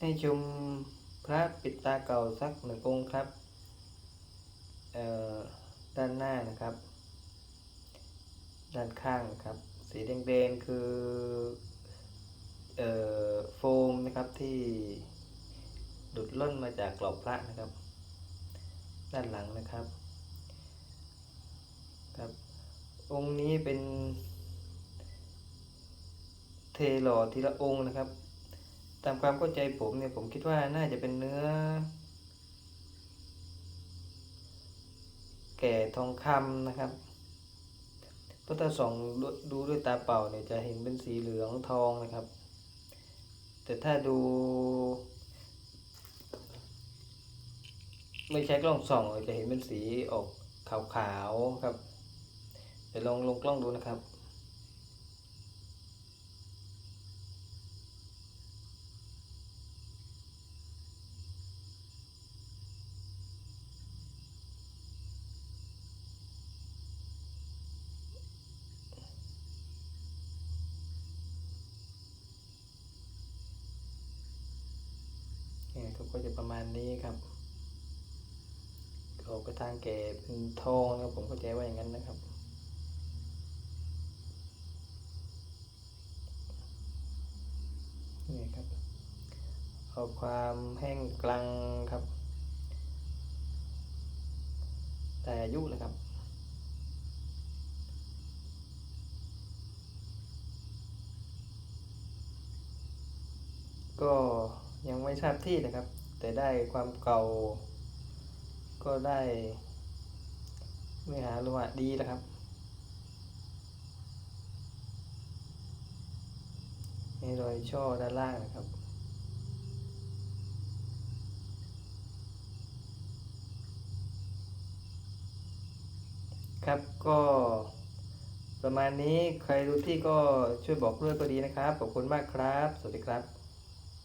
ให้ชมพระปิดตาเก่าสักหนึ่งองค์ครับด้านหน้านะครับ ด้านข้างครับ สีแดงๆคือเอ่อโฟมนะครับที่ดุดล่นมาจากกรอบพระนะครับ ด้านหลังนะครับครับ องค์นี้เป็นเทหล่อทีละองค์นะครับ ตามความเข้าใจผมเนี่ยผมคิดว่าน่าจะเป็นเนื้อ แก่ทองคำนะครับเพราะถ้าส่องดูดูด้วยตาเปล่าเนี่ยจะเห็นเป็นสีเหลืองทองนะครับ แต่ถ้าดู ไม่ใช้กล้องส่องจะเห็นเป็นสีออกขาวๆครับเดี๋ยวลองลงกล้องดูนะครับ ก็จะประมาณนี้ครับออกไปทางแก่เป็นทองนะครับผมเข้าใจว่าอย่างนั้นนะครับนี่ครับเอาความแห้งกลังครับ แต่อายุนะครับก็ ทราบที่นะครับ แต่ได้ความเก่า ก็ได้เนื้อหาโลหะดีนะครับมีรอยช่อด้านล่างนะครับครับก็ประมาณนี้ใครรู้ที่ก็ช่วยบอกด้วยก็ดีนะครับ ขอบคุณมากครับ สวัสดีครับ